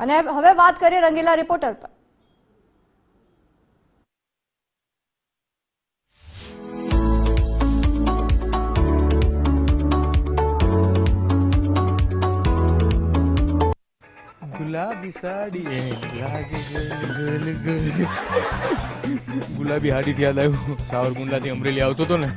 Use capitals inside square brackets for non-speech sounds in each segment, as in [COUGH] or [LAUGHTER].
અને હવે વાત કરીએ રંગીલા રિપોર્ટર પર. ગુલાબી સાડી લાગે ગલ ગલ ગલ. ગુલાબી હાડીથી યાદ આવ્યું. સાવરકુંડલાથી અમરેલી આવતો હતો ને,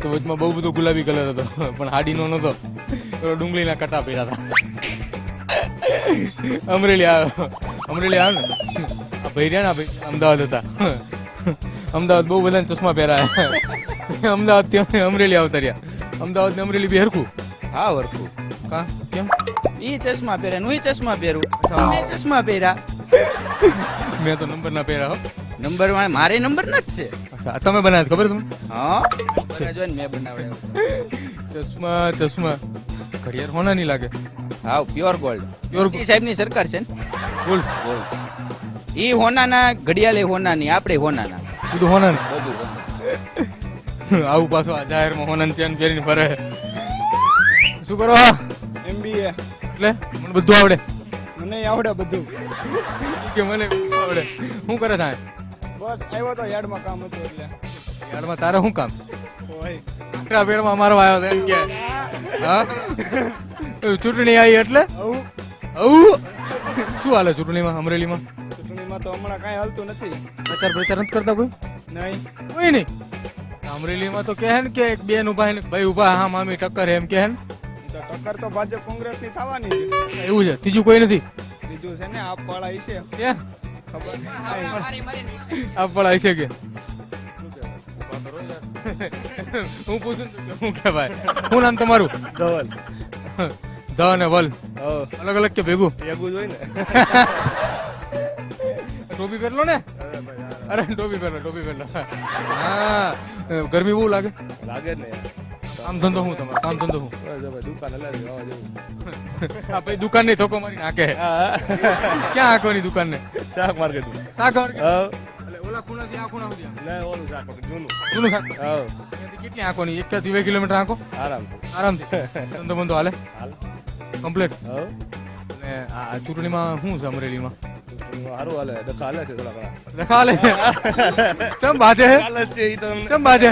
તો વચમાં બહુ બધો ગુલાબી કલર હતો, પણ હાડીનો નહોતો ડુંગળીના કટા પહેર્યા હતા. [LAUGHS] અમરેલી આવ્યો અમરેલી આવ્યો ને? આ ભાઈ રહ્યા ને ભાઈ અમદાવાદ હતા. અમદાવાદ બહુ બધાને ચશ્મા પહેરાયા. અમદાવાદ ત્યાં અમરેલી આવતા રહ્યા. અમદાવાદ ને અમરેલી બી હરખું? હા હરખું. કા? કેમ? ઈ ચશ્મા પહેરે હું ચશ્મા પહેરું. મેં ચશ્મા પહેર્યા. મેં તો નંબર ના પહેર્યા હો. નંબરમાં મારે નંબર ના જ છે. અચ્છા તમે બનાવ્યા ખબર તમને? હા. મેં બનાવડાવ્યો ચશ્મા ચશ્મા. ઘડિયાળ હોના નહીં લાગે. હા પ્યોર ગોલ્ડ Pure મોદી સાહેબની સરકાર છે ને? બોલ ઈ હોનાના ઘડિયાળ એ હોનાની આપણે હોનાના. બધું હોના ને બધું આવું પાછું આ જાહેરમાં હોનન ચેન પહેરીને ફરે. શું કરો? એમબીએ એટલે? મને બધું આવડે. મને આવડે બધું. કે મને બધું આવડે. શું કરે થાય? બસ આવ્યો તો યાર્ડમાં કામ હતું એટલે. યારમાં તારે શું કામ? ઓય. આકરા પેરમાં મારવા આવ્યો એમ કે. હા? ચૂંટણી આવી એટલે? આવું. શું હાલે ચૂંટણીમાં અમરેલીમાં? ચૂંટણીમાં તો હમણાં કાંઈ હાલતું નથી. પ્રચાર પ્રચાર નથી કરતા કોઈ? નહીં. કોઈ નહીં. અમરેલીમાં તો કહે ને કે એક બેન ઊભા ને ભાઈ ઊભા હા મામી ટક્કર એમ કહે ને. ટક્કર તો ભાજપ કોંગ્રેસની થવાની છે એવું છે ત્રીજું કોઈ નથી? બીજું છે ને આપ વાળા છે. કે? ખબર આપ વાળા છે કે? હું પૂછું ને હું કે ભાઈ? શું નામ તમારું? ધવલ. ધ અને વલ. અલગ અલગ કે ભેગું? ભેગું જોઈ ને. [LAUGHS] ટોપી પહેરલો ને? અરે ટોપી પહેરલો ટોપી પહેરલો. હા. ગરમી બહુ લાગે. લાગે ને કામ ધંધો હું તમારો? કામ ધંધો હું? દુકાન [LAUGHS] આ ભાઈ દુકાનની ધોકો મારી નાખે ક્યાં આંખોની દુકાન ને શાક માર્કેટ? શાક હા. એટલે ઓલા ખૂણાથી આ ખૂણા સુધી આમ. ઓલું શાક જૂનું. જૂનું સાકર ત્યાંથી કેટલી આંખોની એક થી બે કિલોમીટર આંખો આરામથી. આરામથી. ધંધો બંધો હાલે? હાલ. કમ્પ્લીટ? અને આ ચૂંટણીમાં શું છે અમરેલીમાં? સારું હાલે ડખા હાલે છે થોડા ઘણા. દેખા હાલે? ચમ બાજે હાલે છે ઈ તો. ચમ બાજે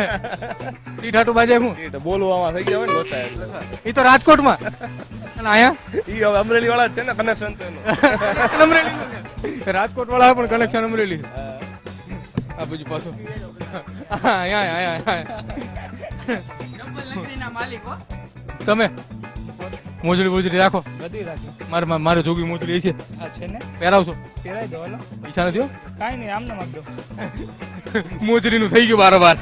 સીટ હાટું બાજે હું? ઈ બોલવામાં થઈ ગયા હોય ને લોચા એટલે. તો રાજકોટમાં? અને અહીંયા? ઈ હવે અમરેલી વાળા છે ને કનેક્શન તો એનું. [LAUGHS] અમરેલી રાજકોટ વાળા પણ કનેક્શન અમરેલી આ બાજુ પાછું. તમે? મોજડી મોજડી રાખો. બધી રાખી. મારે મારે- મારે જોગી મોજડી છે. આ છે ને? પહેરાવશો. પહેરાઈ દો હાલો. ઈચ્છા નથી હો? કાંઈ નહીં આમ ના દો. મોજડીનું થઈ ગયું બારોબાર.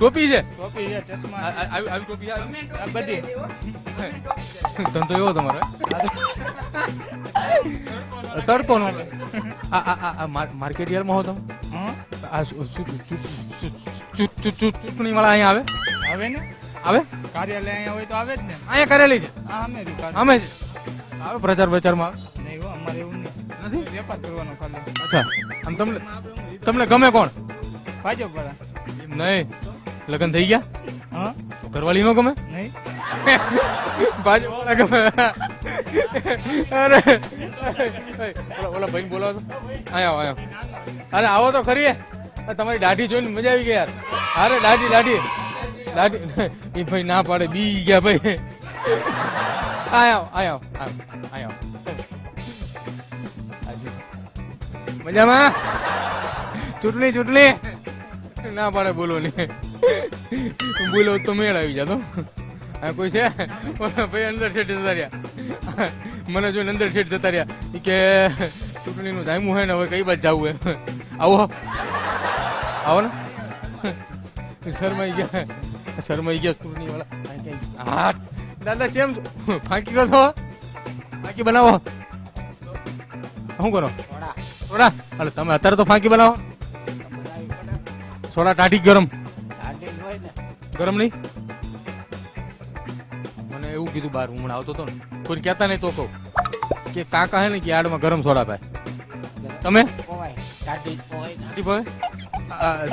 ટોપી છે? ટોપી છે ચશ્મા. આવી આવી ટોપી આવે આ બધી. ધંધો એવો તમારો. તડકો નો. આ આ માર્કેટ યાર્ડમાં હો તમે? આ ચૂંટણી વાળા અહીંયા આવે? આવે ને? આવે? કાર્યાલય અહીંયા હોય તો આવે જ ને. અહીંયા કરેલી છે? અમે અમે જ. આવે પ્રચાર પ્રચારમાં નહીં હો અમારે એવું નહીં. નથી? વેપાર કરવાનો ખાલી. અચ્છા. આમ તમને તમને ગમે કોણ? ભાજપ વાળા. નહીં. લગ્ન થઈ ગયા? હા. ઘરવાળી નો ગમે? નહીં. [LAUGHS] બાજુ વાળા ગમે? અરે ઓલા ઓલા ભાઈ બોલાવો આયા આયા અરે આવો તો ખરી તમારી દાઢી જોઈને મજા આવી ગઈ યાર. અરે દાઢી દાઢી. દાઢી [LAUGHS] એ ભાઈ ના પાડે બી ગયા ભાઈ. આયા આયા આયા મજામાં? ચૂંટણી ચૂંટણી? ના પાડે બોલો નહીં [LAUGHS] બોલો તો મેળ આવી જતો કોઈ છે? ભાઈ અંદર શેઠ જતા રહ્યા. મને જોઈને અંદર શેઠ જતા રહ્યા. કે, ચૂંટણીનું જામ્યું હોય ને, હવે કઈ બાજુ જવું એમ આવો આવો. ને. શરમાઈ ગયા. શરમાઈ ગયા ચૂંટણી વાળા હા, દાદા, કેમ ફાંકી ગયો છો? ફાંકી બનાવો. શું કરો? સોડા? હાલો, તમે અત્યારે તો ફાંકી બનાવો. સોડા ટાઢી ગરમ. ગરમ નહીં? મને એવું કીધું બહાર હું આવતો હતો ને. કોઈ કહેતા નહીં તો કહું. કે કાકા હે ને કે આડમાં ગરમ સોડા પાય. તમે?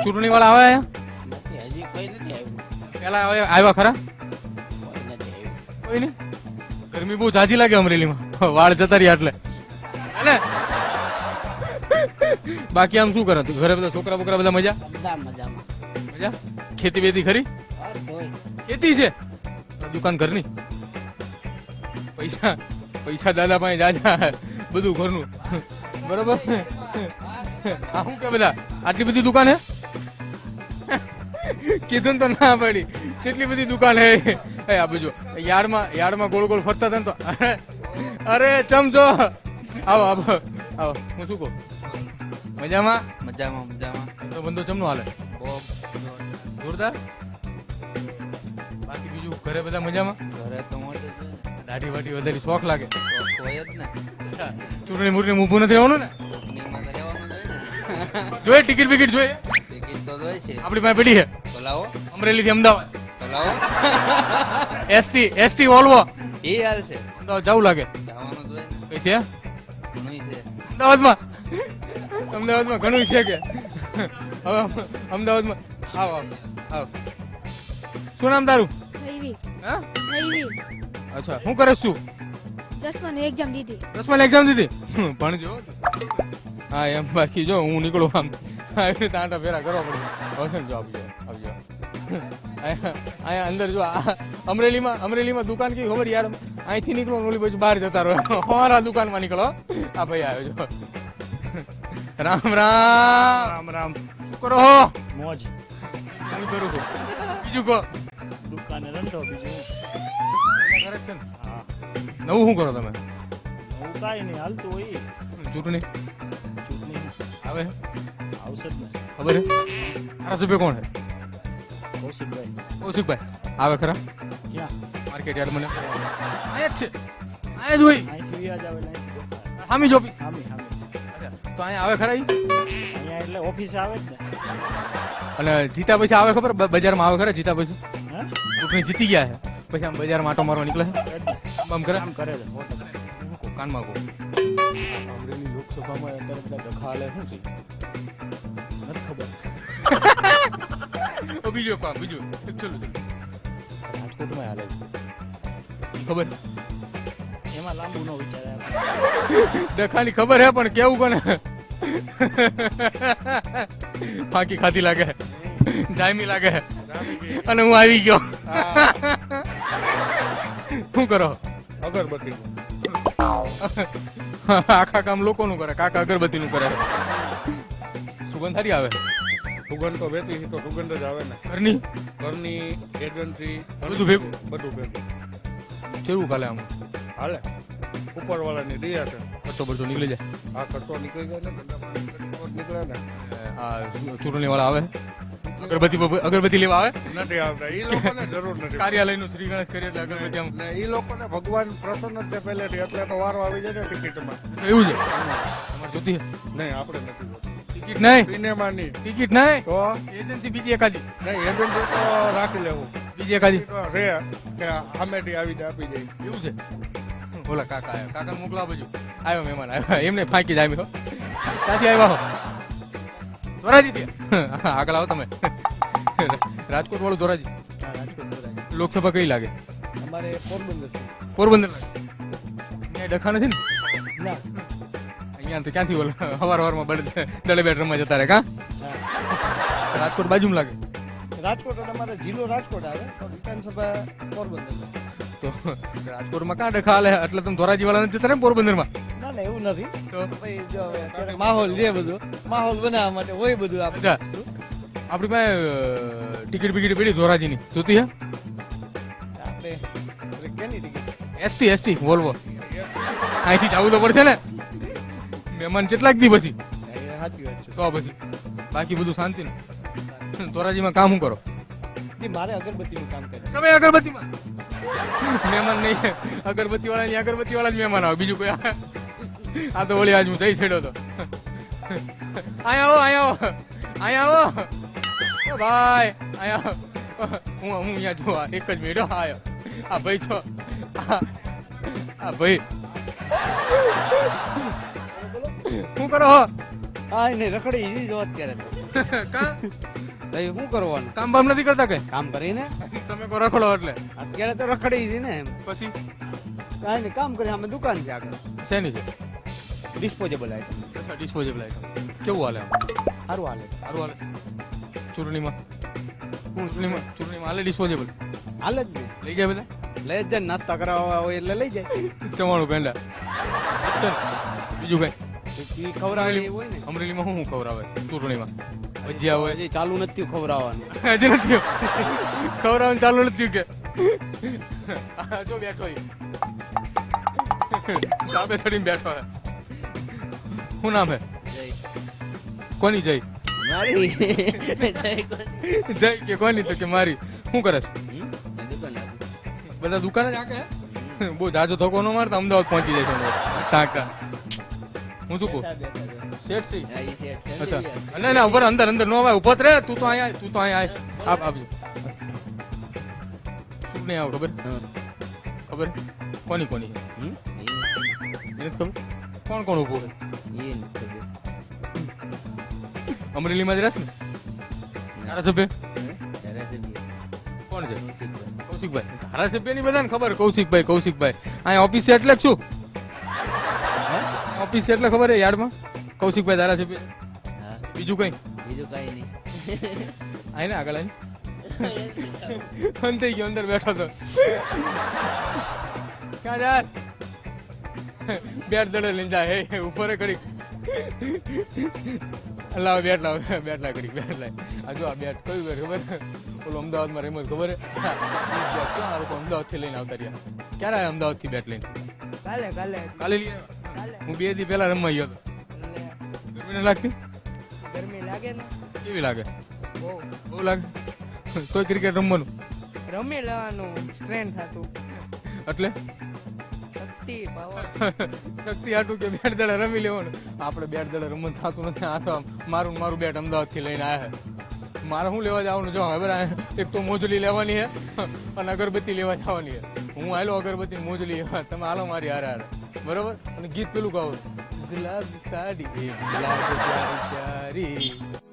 ચૂંટણી વાળા આવે અહીંયા? નથી હજી કોઈ નથી આવ્યું. પેલા આવ્યા આવ્યા ખરા? કોઈ નહીં? ગરમી બહુ જાજી લાગે અમરેલીમાં. વાળ જતા રહ્યા એટલે. બાકી આમ શું કરે? ઘરે બધા છોકરા બોકરા બધા મજા? મજામાં. મજા? ખેતી બેતી ખરી? ખેતી છે? દુકાન ઘરની. પૈસા પૈસા દાદા પાસે જાજા બધું ઘરનું. બરોબર? આ શું કે બધા? આટલી બધી દુકાન હે? કીધું તો ના પડી. કેટલી બધી દુકાન હે? એ આ બાજુ યાર્ડમાં યાર્ડમાં ગોળ ગોળ ફરતા હતા ને તો અરે ચમચો આવો આવો આવો. હું શું કહું? મજામાં? મજામાં મજામાં. તો બંધો ચમનો હાલે? જોરદાર. બાકી બીજું ઘરે બધા મજામાં? ઘરે તો મોટે દાઢી વાઢી વધારી શોખ લાગે. હોય જ ને. ચૂંટણી મૂટણી ઊભું નથી રહેવાનું ને? તો જોઈએ ટિકિટ બિકિટ જોઈએ. ટિકિટ તો જોઈએ છે. આપણી પાસે પડી છે. બોલાવો અમરેલી થી અમદાવાદ. બોલાવો એસટી એસટી ઓલવો એ હાલ છે. અમદાવાદ જવું લાગે. જવાનું જોઈએ કઈ છે? ઘણું છે. અમદાવાદમાં. અમદાવાદમાં ઘણું છે કે. હવે અમદાવાદમાં આવો. શું નામ તારું? હા? અચ્છા હું કરે છું? દસમાની એક્ઝામ દીધી. દસમાની એક્ઝામ દીધી? ભણજો. હા એમ બાકી જો હું નીકળું આમ. આવી રીતે આંટા ફેરા કરવા પડે. હવે જો આવજો આવજો અહીંયા અંદર જો આ અમરેલીમાં અમરેલીમાં દુકાન કઈ ખબર યાર? અહીંથી નીકળો ઓલી બાજુ બહાર જતા રહો. અમારા દુકાનમાં નીકળો. આ ભાઈ આવ્યો છો રામ રામ. રામ રામ. શું કરો મોજ. હું કરું છું બીજું કહો દુકાને ધંધો બીજું કરે છે ને હા નવું શું કરો તમે નવું કાંઈ નહીં હાલતું હોય ચૂંટણી? ચૂંટણી આવે? આવશે જ ને ખબર હે? ધારાસભ્ય કોણ છે કૌશિકભાઈ. કૌશિકભાઈ આવે ખરા? ક્યાં માર્કેટ યાર્ડ મને. અહીંયા જ છે. અહીંયા જ હોય. અહીંથી વ્યાજ આવે હામી જોપી હામી. હામી તો અહીંયા આવે ખરા અહીંયા એટલે ઓફિસે આવે જ ને. અને જીતા પછી આવે ખબર? બજારમાં આવે ખરે જીતા પછી ચૂંટણી જીતી ગયા છે. પછી આમ બજારમાં આટો મારવા નીકળે આમ આમ કરે? કામ કરે કાનમાં કો. અમરેલી લોકસભામાં અત્યારે બધા ડખા શું છે? નથી ખબર. ઓ બીજો કામ બીજું ચલો છેલ્લું. રાજકોટમાં હાલે છે. ખબર? એમાં લાંબુ નો વિચાર. ડખાની ખબર હે પણ કેવું કોને ફાંકી ખાતી લાગે. જાયમી લાગે. અને હું આવી ગયો. શું કરો? અગરબત્તી આખા કામ લોકોનું કરે કાકા અગરબત્તીનું કરે. સુગંધ સારી આવે. સુગંધ તો વેતી તો સુગંધ જ આવે ને. ઘરની? ઘરની એજન્સી બધું ભેગું? બધું ભેગું. ચેવું કાલે આમ? હાલે. ઉપરવાળાની દયા છે. ખર્ચો બરચો નીકળી જાય. આ ખર્ચો નીકળી જાય ને નીકળે ને. આ ચૂંટણી વાળા આવે. અગરબત્તી અગરબત્તી લેવા આવે? નથી આવતા. એ લોકોને જરૂર નથી કાર્યાલયનું શ્રી ગણેશ કરીએ એટલે અગરબત્તી આમ એ લોકોને ભગવાન પ્રસન્ન જ છે પહેલેથી. એટલે તો વારો આવી જાય ને ટિકિટમાં. એવું છે? તમારે જોતી નહીં આપણે નથી ટિકિટ નહીં? સિનેમાની. ટિકિટ નહીં? તો? એજન્સી બીજી એકાદી? નહીં એજન્સી તો રાખી લેવું. બીજી એકાદી? રે કે સામેથી આવી જાય આપી જાય. એવું છે? ઓલા કાકા આવ્યા. કાકા મોકલા બાજુ આવ્યો મહેમાન આવ્યો. એમને ફાંકી જ આવ્યો ક્યાંથી આવ્યા ધોરાજી આગળ આવો તમે. રાજકોટ વાળું ધોરાજી. લોકસભા કઈ લાગે? અમારે પોરબંદર પોરબંદર લાગે. ડખા નથી ને? ના. અહીંયા તો ક્યાંથી બોલો હવાર હવારમાં બળદ દળે બેટ રમવા જતા રહે કા રાજકોટ બાજુમાં લાગે. રાજકોટ અમારે જિલ્લો રાજકોટ આવે વિધાનસભા પોરબંદર. તો રાજકોટમાં કાં ડખા હાલે? એટલે તમે ધોરાજી વાળા નથી જતા ને પોરબંદરમાં? ના એવું નથી. તો? ભાઈ જો માહોલ છે બધું. માહોલ બનાવવા માટે હોય બધું આપણે. આપણી પાસે ટિકિટ બિકિટ પડી ધોરાજીની. જોતી હે? આપણે કેની ટિકિટ? એસટી એસટી વોલ્વો અહીંથી જવું તો પડશે ને? મહેમાન કેટલાક દી પછી? સાચી વાત છે. તો પછી. બાકી બધું શાંતિ ને. ધોરાજીમાં કામ કરો? મારે અગરબત્તીનું કામ કરે. તમે અગરબત્તીમાં? મહેમાન નહીં. અગરબત્તી વાળા ની અગરબત્તી વાળા જ મહેમાન આવે. બીજું કોઈ? આ તો ઓલી આજ હું જઈ છેડ્યો તો. અહીંયા આવો અહીંયા આવો અહીંયા આવો. ઓ ભાઈ અહીંયા હું હું અહીંયા જોવા એક જ મેળો આયો. આ ભાઈ છો. આ ભાઈ. શું કરો આ નહીં રખડી ઈ જો અત્યારે કા? ભાઈ શું કરવાનું? કામ બામ નથી કરતા કઈ કામ કરીને? તમે કો રખડો એટલે. અત્યારે તો રખડી છે ને પછી? કાઈ નહીં કામ કરી અમે દુકાન છે આગળ. શેની છે? ડિસ્પોઝેબલ આઈટમ અચ્છા ડિસ્પોઝેબલ આઈટમ કેવું હાલે સારું હાલે. સારું હાલે. ચૂંટણીમાં? ચૂંટણીમાં? ચૂંટણીમાં હાલે ડિસ્પોઝેબલ હાલે જ લઈ જાય બધા? લઈ જાય નાસ્તા કરાવવા હોય એટલે લઈ જાય. ચવાણું પેંડા ચલ બીજું કઈ? એવું હોય ને. અમરેલીમાં શું શું ખવડાવે ચૂંટણીમાં? ભજીયા હોય? હજી ચાલુ નથી ખવરાવવાનું હજી નથી ચાલુ નથી કે? જો બેઠો. ધાબે ચડીને બેઠો શું નામ હે? કોની જય? મારી. જય કે કોની તો કે મારી? શું કરે છે? બધા દુકાન જ આકે બહુ જાજો ધોકો ન મારતા અમદાવાદ પહોંચી જાય છે ટાંકા. હું શું કહું? શેઠ સી? અચ્છા. ના ના ઉપર અંદર અંદર નો આવે ઊભો જ તું તો અહીંયા તું તો અહીંયા આપ આપજો શું નહીં આવે ખબર? ખબર? કોની કોની? ખબર? કોણ કોણ ઊભું છે અમરેલીમાં જ રહેશ ને? ધારાસભ્ય? કોણ છે? કૌશિકભાઈ. ધારાસભ્યની બધાને ખબર કૌશિકભાઈ કૌશિકભાઈ. અહીંયા ઓફિસે એટલે જ છું ઓફિસ એટલે ખબર હે યાર્ડમાં? કૌશિકભાઈ ધારાસભ્ય. બીજું કઈ? બીજું કઈ નહીં. આઈને આગળ આઈ [LAUGHS] અંતે ગયો અંદર બેઠો તો. ક્યાં જાસ બેટ દડે લઈને જાય. હે ઉપર કરી. લાવ બેટ લાવ બેટ લાવ કરી બેટ લાવ. આ જો આ બેટ કયું બેટ ખબર? ઓલો અમદાવાદમાં રમ્યો તો ખબર? ક્યાં આ લોકો અમદાવાદથી લઈને આવતા રહ્યા? ક્યારે આયા અમદાવાદથી બેટ લઈને? કાલે કાલે. કાલે લઈ હું બે દી પહેલા રમવા ગયો હતો. ગરમી લાગતી? ગરમી લાગે ને? કેવી લાગે? બહુ. બહુ લાગે? તોય ક્રિકેટ રમવાનું? રમી લેવાનું. સ્ટ્રેન્થ હતું એટલે? શક્તિ [LAUGHS] શક્તિ હાટું કે બેટ દડે રમી લેવાનું. આપણે બેટ દડે રમવાનું થતું નથી. આ તો મારું મારું બેટ અમદાવાદથી લઈને આવ્યા મારે શું લેવા જવાનું? જો, હવે એક તો મોજલી લેવાની છે [LAUGHS] અને અગરબત્તી લેવા જવાની છે. હું આવેલો અગરબત્તી મોજલી તમે હાલો મારી હારે હારે. બરોબર? અને ગીત પેલું ગાવું. ગુલાબ સાડી, ગુલાબ પ્યારી